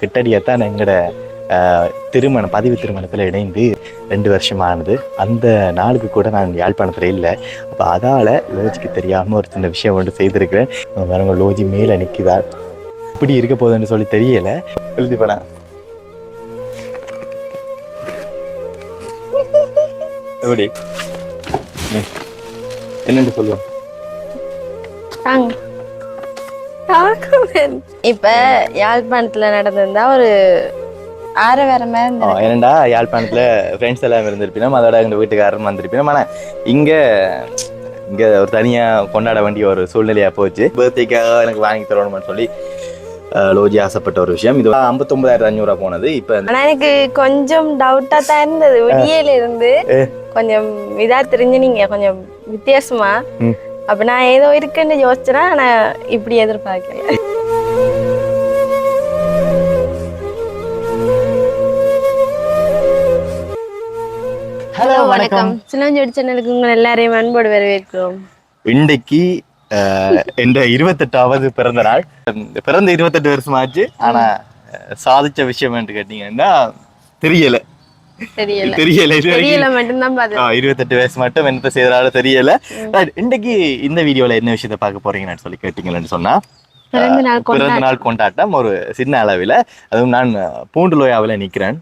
கிட்டடியத்தான் எங்களோட திருமணம் பதிவு திருமணத்தில் இணைந்து ரெண்டு வருஷமானது. அந்த நாளுக்கு கூட நான் யாழ்ப்பாணத்தில் இல்லை. அப்போ அதால் லோஜிக்கு தெரியாமல் ஒரு சின்ன விஷயம் ஒன்று செய்திருக்கிறேன். வரவங்க லோஜி மேலே நிற்குதா இப்படி இருக்க போதுன்னு சொல்லி தெரியலை. எழுதி போனேன் எப்படி? என்னென்று என்னன்னு சொல்லுவோம்? தாங்க. தாக்குவேன். இப்ப யாழ்ப்பாணத்துல நடந்திருந்தா ஒரு ஆற வேற மாதிரி. ஏனண்டா யாழ்ப்பாணத்துல ஃப்ரெண்ட்ஸ் எல்லாம் இருந்திருப்பினோம் அதோட எங்க வீட்டுக்காரரும் வந்திருப்பினோம் ஆனா இங்க இங்க ஒரு தனியா கொண்டாட வேண்டிய ஒரு சூழ்நிலையா போச்சு. பர்த்டேக்காக எனக்கு வாங்கி தரணும்னு சொல்லி லோஜி ஆசைப்பட்ட ஒரு விஷயம். இது ஐம்பத்தொன்பதாயிரத்தி அஞ்சூறுவா போனது. இப்ப எனக்கு கொஞ்சம் டவுட்டா தான் இருந்தது. விடியல இருந்து கொஞ்சம் இதா தெரிஞ்சு நீங்க கொஞ்சம் வித்தியாசமா. ம். அப்ப நான் ஏதோ இருக்குன்னு யோசிச்சேன்னா ஆனா இப்படி எதிர்பார்க்கல. வணக்கம். சிலஞ்சோடி சேனலுக்கு உங்க எல்லாரையும் அன்போடு வரவேற்கிறோம். இன்றைக்கு என்ற இருபத்தெட்டாவது பிறந்த நாள். பிறந்த இருபத்தெட்டு வருஷம் ஆச்சு. ஆனா சாதிச்ச விஷயம் என்று கேட்டீங்கன்னா தெரியல. தெரியல. இருபத்தெட்டு வயசு மட்டும் என்னத்த செய்யறாலும் தெரியல. இன்னைக்கு இந்த வீடியோல என்ன விஷயத்த பார்க்க போறீங்கன்னு சொல்லி கேட்டீங்கன்னு சொன்னா பிறந்த நாள் கொண்டாட்டம் ஒரு சின்ன அளவில். அதுவும் நான் பூண்டு லோயாவில் நிற்கிறேன்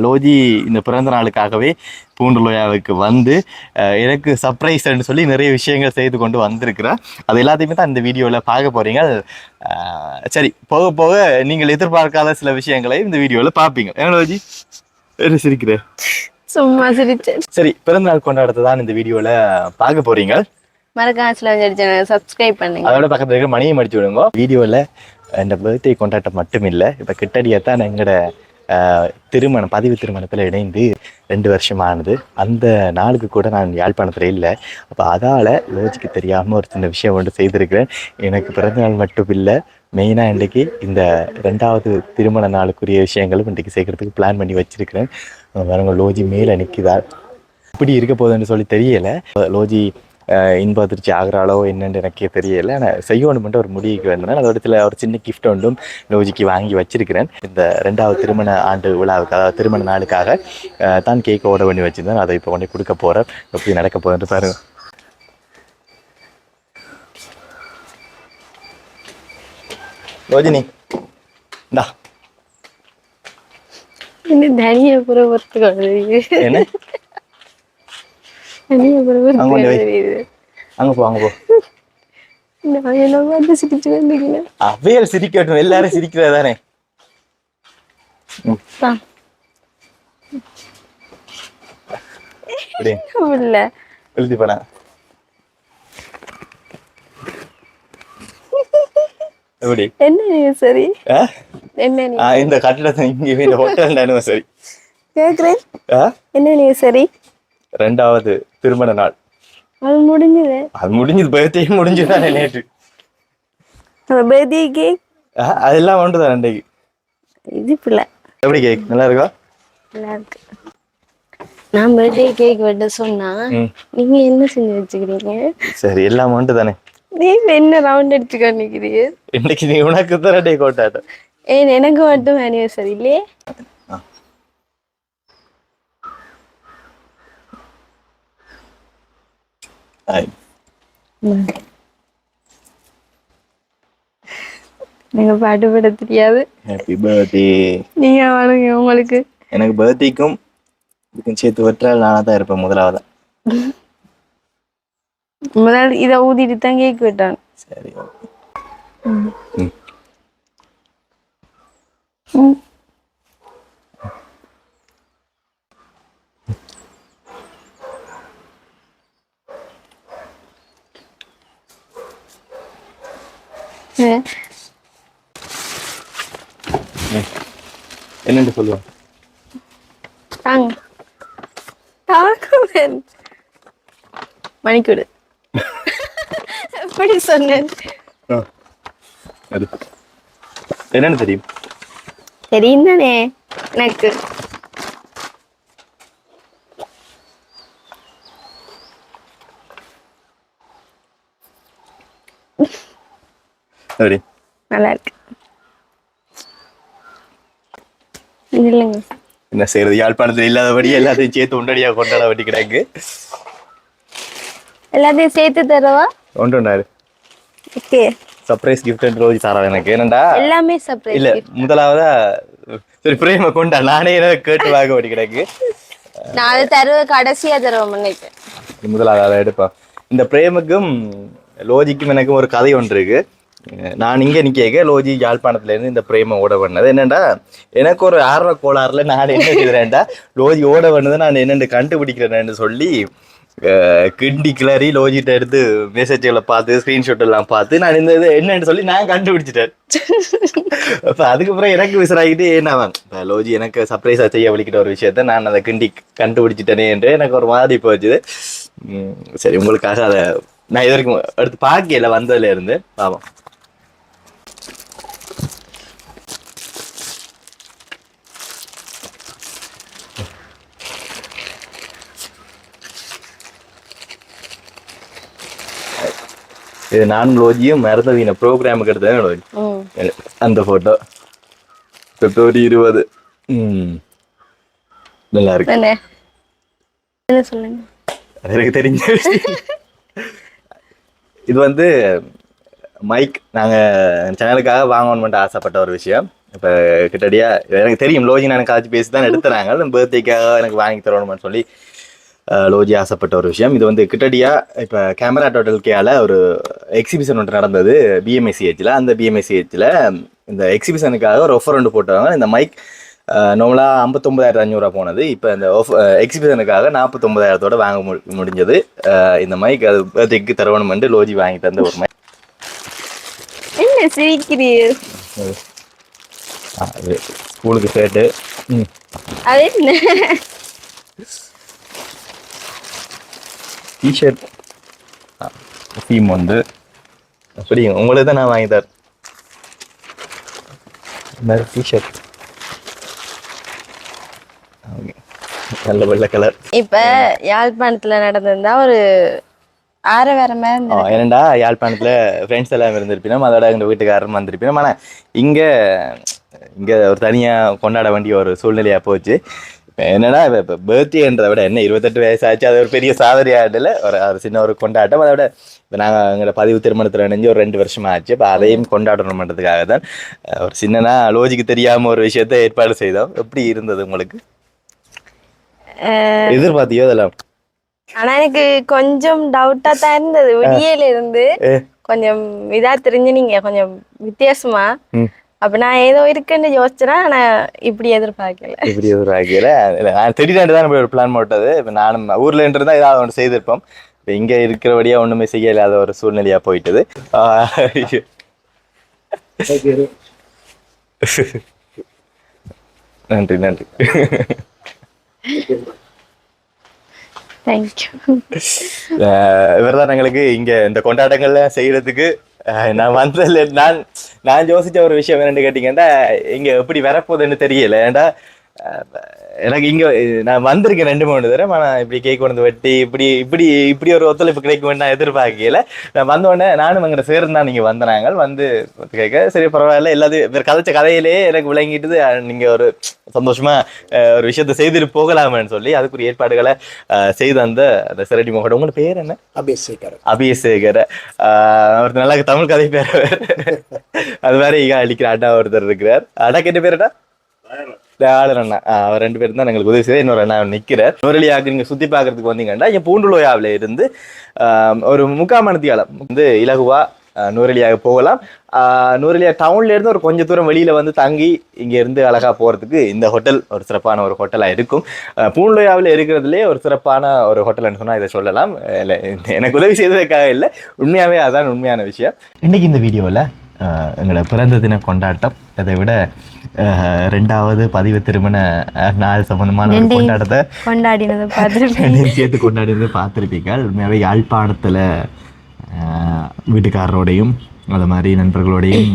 லோஜி இந்த பிறந்த நாளுக்காகவே பூண்டு லோயாவுக்கு வந்து எனக்கு சர்ப்ரைஸ்ன்னு சொல்லி நிறைய விஷயங்கள் செய்து கொண்டு வந்திருக்கிறேன் அது எல்லாத்தையுமே தான் இந்த வீடியோவில் பார்க்க போறீங்க. அஹ், சரி போக போக நீங்கள் எதிர்பார்க்காத சில விஷயங்களை இந்த வீடியோவில் பார்ப்பீங்க. என்ன லோஜி? என்ன சிரிக்கிற? சும்மா சிரிச்சேன். சரி பிறந்தநாள் கொண்டாடத்தை தான் இந்த வீடியோல பார்க்க போறீங்க. மறக்காம சப்ஸ்கிரைப் பண்ணுங்க. அதோட பக்கத்துல இருக்கிற மணியை மடிச்சு விடுங்க. வீடியோல இந்த பர்த்டே கொண்டாட்டம் மட்டும் இல்லை இப்போ கிட்டடியத்தான் எங்களோட ஆஹ், திருமணம் பதிவு திருமணத்தில் இணைந்து ரெண்டு வருஷமானது. அந்த நாளுக்கு கூட நான் யாழ்ப்பாணத்தில் இல்லை. அப்போ அதால் லோஜிக்கு தெரியாமல் ஒரு சின்ன விஷயம் ஒன்று செய்திருக்கிறேன். எனக்கு பிறந்த நாள் மட்டும் இல்லை மெயினாக இன்றைக்கி இந்த ரெண்டாவது திருமண நாளுக்குரிய விஷயங்களும் இன்றைக்கி சேர்க்கறதுக்கு பிளான் பண்ணி வச்சுருக்கிறேன். வரவங்க லோஜி மேலே நிற்குதா இப்படி இருக்க போதுன்னு சொல்லி தெரியலை. லோஜி இன்ப அதிர்ச்சி ஆகிறாளோ என்னன்னு எனக்கே தெரியல. ஆனால் செய்யணும் மட்டும் ஒரு முடிவுக்கு வந்தேன். அதோட இடத்துல ஒரு சின்ன கிஃப்ட் ஒன்றும் லோஜிக்கு வாங்கி வச்சிருக்கிறேன். இந்த ரெண்டாவது திருமண ஆண்டு விழாவுக்கு அதாவது திருமண நாளுக்காக தான் கேக் ஓட பண்ணி வச்சிருந்தேன். அதை இப்போ கொண்டு கொடுக்க போகிறேன் எப்படி நடக்க போகுதுன்னு பாருங்க ரோஜினி இந்தா. என்ன தனியா புற பொறுத்து அங்க போ அங்கே போ. அவையல் சிரிக்கட்டும் எல்லாரும் சிரிக்கிறதா தானே. இப்படி இல்ல. எழுதி எப்படி? என்ன சரி? என்ன இந்த கட்டிடத்தை இங்கே ஹோட்டல் சரி. கேக்குறேன்? என்ன சரி? ரெண்டாவது. திருமண நாள். அது முடிஞ்சது. அது முடிஞ்சது பர்த்டே முடிஞ்சுதானே நேற்று. ஆ, அதெல்லாம் ஒன்று தான் ரெண்டைக்கு இது பிள்ளை எப்படி கேக் நல்லா இருக்கா? நல்லா இருக்கு. நான் பர்த்டே கேக் வெட்ட சொன்னா நீங்க என்ன செஞ்சு வச்சுக்கிறீங்க? சரி எல்லாம் ஒன்று தானே நீ என்ன ரவுண்ட் அடிச்சுக்க நிக்கிறீங்க இன்னைக்கு நீ உனக்கு தான் ரெண்டே கோட்டாட்டம். ஏன் எனக்கு மட்டும் ஆனிவர்சரி இல்லையே. நீங்க பாட்டு பாட தெரியாது. ஹாப்பி பர்த்டே நீங்க வாழுங்க உங்களுக்கு. எனக்கு பர்த்டேக்கும் இதுக்கும் சேர்த்து வெற்றால் நானாக தான் இருப்பேன் முதலாவதா. முதல் இதை ஊதிட்டு தான் கேக் வெட்டான் சரி ம். ம். என்னன்னு சொல்லுவோம்? தாங்க தாக்குவேன் மணிக்கூடு எப்படி சொன்னேன் என்னன்னு தெரியும்? தெரியும் தானே எனக்கு. அப்படி நல்லா இருக்கு இல்லைங்க. என்ன செய்யறது யாழ்ப்பாணத்தில் இல்லாதபடி எல்லாத்தையும் சேர்த்து உண்டடியாக கொண்டாட வேண்டி கிடக்கு எல்லாத்தையும் சேர்த்து தரவா? ஒன்று ஓகே. சர்ப்ரைஸ் கிஃப்ட் ரோஜி தரா எனக்கு. ஏனண்டா எல்லாமே சர்ப்ரைஸ் இல்ல முதலாவதா சரி பிரேம கொண்டா. நானே கேட்டு வாங்க வேண்டி கிடக்கு நான் தருவ கடைசியா தருவோம் நினைக்கிறேன் முதலாவது அதை எடுப்போம் இந்த பிரேமுக்கும் லோஜிக்கும் எனக்கும் ஒரு கதை ஒன்று இருக்கு. நான் இங்கே நிற்க லோஜி யாழ்ப்பாணத்துலேருந்து இந்த பிரேம ஓட பண்ணது என்னென்னா எனக்கு ஒரு ஆர்வ கோளாறுல நான் என்ன செய்கிறேன்டா லோஜி ஓட பண்ணதை நான் என்னென்னு கண்டுபிடிக்கிறேன்னு சொல்லி கிண்டி கிளறி லோஜிட்ட எடுத்து மெசேஜ்களை பார்த்து ஸ்க்ரீன்ஷாட் எல்லாம் பார்த்து நான் இந்த இது என்னன்னு சொல்லி நான் கண்டுபிடிச்சிட்டேன். அப்போ அதுக்கப்புறம் எனக்கு விசிறாகிட்டு என்ன லோஜி எனக்கு சர்ப்ரைஸாக செய்ய வலிக்கிட்ட ஒரு விஷயத்த நான் அதை கிண்டி கண்டுபிடிச்சிட்டேனே என்று எனக்கு ஒரு மாதிரி போச்சுது. சரி உங்களுக்காக அதை நான் இது வரைக்கும் எடுத்து பார்க்கல வந்ததுல இருந்து. பாவம். இது நான் லோஜியும் மரதவீன ப்ரோக்ராமுக்கு எடுத்தேன் அந்த போட்டோ பிப்ரவரி இருபது. ம். நல்லா இருக்கு. என்ன? சொல்லுங்க? எனக்கு தெரிஞ்ச. இது வந்து மைக் நாங்கள் சேனலுக்காக வாங்கணும்னு ஆசைப்பட்ட ஒரு விஷயம். இப்போ கிட்டடியா எனக்கு தெரியும் லோஜி நான் காய்ச்சி பேசி தான் எடுத்துறாங்க பர்த்டேக்காக எனக்கு வாங்கி தரணும்னு சொல்லி. லோஜி ஆசைப்பட்ட ஒரு விஷயம். இது வந்து கிட்டடியா இப்போ கேமரா டோட்டல் கேல ஒரு எக்ஸிபிஷன் ஒன்று நடந்தது பிஎம்ஐசிஹெச்சில் அந்த பிஎம்ஐசிஹெச்சில் இந்த எக்ஸிபிஷனுக்காக ஒரு ஒஃபர் ஒன்று போட்டாங்க. இந்த மைக் நார்மலாக ஐம்பத்தொம்பதாயிரத்து அஞ்சூறுரூவா போனது. இப்போ இந்த ஒஃப் எக்ஸிபிஷனுக்காக நாற்பத்தொம்பதாயிரத்தோட வாங்க மு- முடிஞ்சது. இந்த மைக் அது பர்த்டேக்கு தரவணுமெண்டு லோஜி வாங்கி தந்த ஒரு மைக் என்ன சிரிக்கிறீர் ஸ்கூலுக்கு ஷர்ட்டு ம். அது என்ன? டிஷர்ட் தீம் வந்து அப்படி உங்களுக்கு தான் நான் வாங்கி தரேன் இந்த டிஷர்ட் ஓகே. நல்ல வெள்ளை கலர். இப்ப யாழ்ப்பாணத்துல நடந்திருந்தா ஒரு ஆற வேற மாதிரி ஏனண்டா யாழ்ப்பாணத்துல ஃப்ரெண்ட்ஸ் எல்லாம் இருந்திருப்பினோம் அதோட எங்க வீட்டுக்காரரும் வந்திருப்பினோம். ஆனா இங்க இங்க ஒரு தனியா கொண்டாட வேண்டிய ஒரு சூழ்நிலையா போச்சு. என்னன்னா இப்போ பர்த்டேன்றதை விட என்ன இருபத்தெட்டு வயசாச்சு அது ஒரு பெரிய சாதனையாடல ஒரு ஒரு சின்ன ஒரு கொண்டாட்டம். அதை விட இப்போ நாங்கள் எங்களோட பதிவு திருமணத்தில் இணைஞ்சு ஒரு ரெண்டு வருஷமா ஆச்சு இப்போ அதையும் கொண்டாடணுன்றதுக்காக தான் ஒரு சின்னனா லோஜிக்கு தெரியாம ஒரு விஷயத்த ஏற்பாடு செய்தோம். எப்படி இருந்தது உங்களுக்கு? எதிர்பார்த்தியோ அதெல்லாம்? ஆனா எனக்கு கொஞ்சம் டவுட்டா தான் இருந்தது. விடியல இருந்து. கொஞ்சம் இதா தெரிஞ்சு நீங்க கொஞ்சம் வித்தியாசமா. அப்ப நான் ஏதோ இருக்குன்னு யோசிச்சேன்னா நான் இப்படி எதிர்பார்க்கல. இப்படி ஆகியல இல்லை நான் திடீர்னு தான் இப்படி ஒரு பிளான் போட்டது. இப்போ நானும் ஊர்ல இருந்தா ஏதாவது ஒன்று செய்திருப்போம். இப்போ இங்கே இருக்கிறபடியா ஒண்ணுமே செய்ய இல்லாத ஒரு சூழ்நிலையா போயிட்டது. நன்றி நன்றி. தேங்க்யூ இவர் தான் எங்களுக்கு இங்க இந்த கொண்டாட்டங்கள்ல செய்யறதுக்கு நான் வந்ததுல நான் நான் யோசிச்ச ஒரு விஷயம் என்னன்னு கேட்டீங்கன்னா இங்க எப்படி வரப்போகுதுன்னு தெரியல. ஏன்டா எனக்கு இங்க நான் வந்திருக்கேன் ரெண்டு மூணு தடவை நான் இப்படி கேக் கொண்டு வந்து வெட்டி இப்படி இப்படி இப்படி ஒரு ஒத்துழைப்பு கிடைக்கும் நான் எதிர்பார்க்கல. நான் வந்த உடனே நானும் அங்கே சேர்ந்தான் நீங்க வந்தனாங்க வந்து கேட்க சரி பரவாயில்ல. எல்லாத்தையும் கதைச்ச கதையிலேயே எனக்கு விளங்கிட்டுது அஹ், நீங்க ஒரு சந்தோஷமா ஒரு விஷயத்தை செய்துட்டு போகலாமேன்னு சொல்லி அதுக்குரிய ஏற்பாடுகளை அஹ், செய்து அந்த அந்த சிரடி மோகன் உங்களோட பேர் என்ன? அபிஷேகர். அபிஷேகர். அவர் நல்லா தமிழ் கதை பேர் அது வேற இங்க அடிக்கிற அண்ணா ஒருத்தர் இருக்கிறார். அண்ணா கேட்ட பேர் என்ன ஆளர் அண்ணா அவர் ரெண்டு பேரும் தான் எங்களுக்கு உதவி செய்ய இன்னொரு அண்ணா நிற்கிறார் நுரலியாக்கு நீங்கள் சுற்றி பார்க்கறதுக்கு வந்தீங்கன்னா என் பூண்டுலோயாவில் இருந்து ஒரு முக்கால் மணித்தியாலம் வந்து இலகுவா நூரலியாக போகலாம். நூரலியா டவுன்லேருந்து டவுன்ல இருந்து ஒரு கொஞ்சம் தூரம் வெளியில வந்து தங்கி இங்க இருந்து அழகா போறதுக்கு இந்த ஹோட்டல் ஒரு சிறப்பான ஒரு ஹோட்டலா இருக்கும். பூண்டுலோயாவில் இருக்கிறதுலே ஒரு சிறப்பான ஒரு ஹோட்டல்னு சொன்னா இதை சொல்லலாம். இல்லை எனக்கு உதவி செய்ததுக்காக இல்லை. உண்மையாவே அதான் உண்மையான விஷயம். இன்னைக்கு இந்த வீடியோவில் எங்களோட பிறந்த தின கொண்டாட்டம் அதை விட ரெண்டாவது பதிவு திருமண நாள் சம்பந்தமான ஒரு கொண்டாட்டத்தை கொண்டாடினதை சேர்த்து கொண்டாடினது பார்த்துருப்பீங்க. உண்மையாகவே யாழ்ப்பாணத்தில் வீட்டுக்காரரோடையும் அது மாதிரி நண்பர்களோடையும்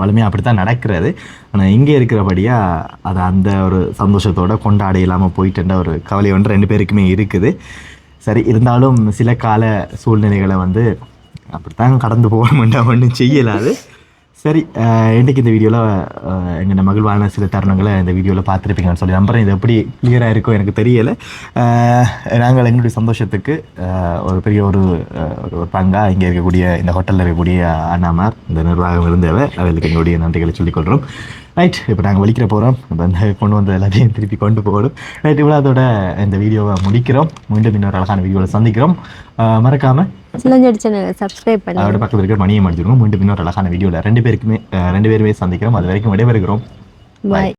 வலிமையாக அப்படி தான் நடக்கிறது. ஆனால் இங்கே இருக்கிறபடியாக அது அந்த ஒரு சந்தோஷத்தோட கொண்டாட இல்லாமல் போயிட்டுன்ற ஒரு கவலை ஒன்று ரெண்டு பேருக்குமே இருக்குது. சரி இருந்தாலும் சில கால சூழ்நிலைகளை வந்து அப்படித்தான் கடந்து போக மாட்டோம் ஒன்றும் செய்யலாது. சரி இன்றைக்கு இந்த வீடியோவில் எங்கள் மகிழ்வான சில தருணங்களை இந்த வீடியோவில் பார்த்துருப்பீங்கன்னு சொல்லி நம்புகிறேன் இது எப்படி கிளியராக இருக்கும் எனக்கு தெரியலை. நாங்கள் எங்களுடைய சந்தோஷத்துக்கு ஒரு பெரிய ஒரு ஒரு பங்காக இங்கே இருக்கக்கூடிய இந்த ஹோட்டலில் இருக்கக்கூடிய அண்ணாமார் இந்த நிர்வாகம் இருந்தவ அவர்களுக்கு எங்களுடைய நன்றிகளை சொல்லிக்கொள்கிறோம் ரைட் இப்போ நாங்கள் வலிக்கிற போகிறோம் அந்த கொண்டு வந்த எல்லாத்தையும் திருப்பி கொண்டு போகணும். ரைட் இவ்வளோ அதோட இந்த வீடியோவை முடிக்கிறோம். மீண்டும் இன்னொரு அழகான வீடியோவில் சந்திக்கிறோம். மறக்காமல் சிலஞ்சோடி சேனலை சப்ஸ்கிரைப் பண்ணி. அதோட பக்கத்தில் இருக்கிற மணியை முடிச்சிருக்கோம் மீண்டும் இன்னொரு அழகான வீடியோவில் ரெண்டு பேருக்குமே ரெண்டு பேருமே சந்திக்கிறோம். அது வரைக்கும் விடைபெறுகிறோம். பாய்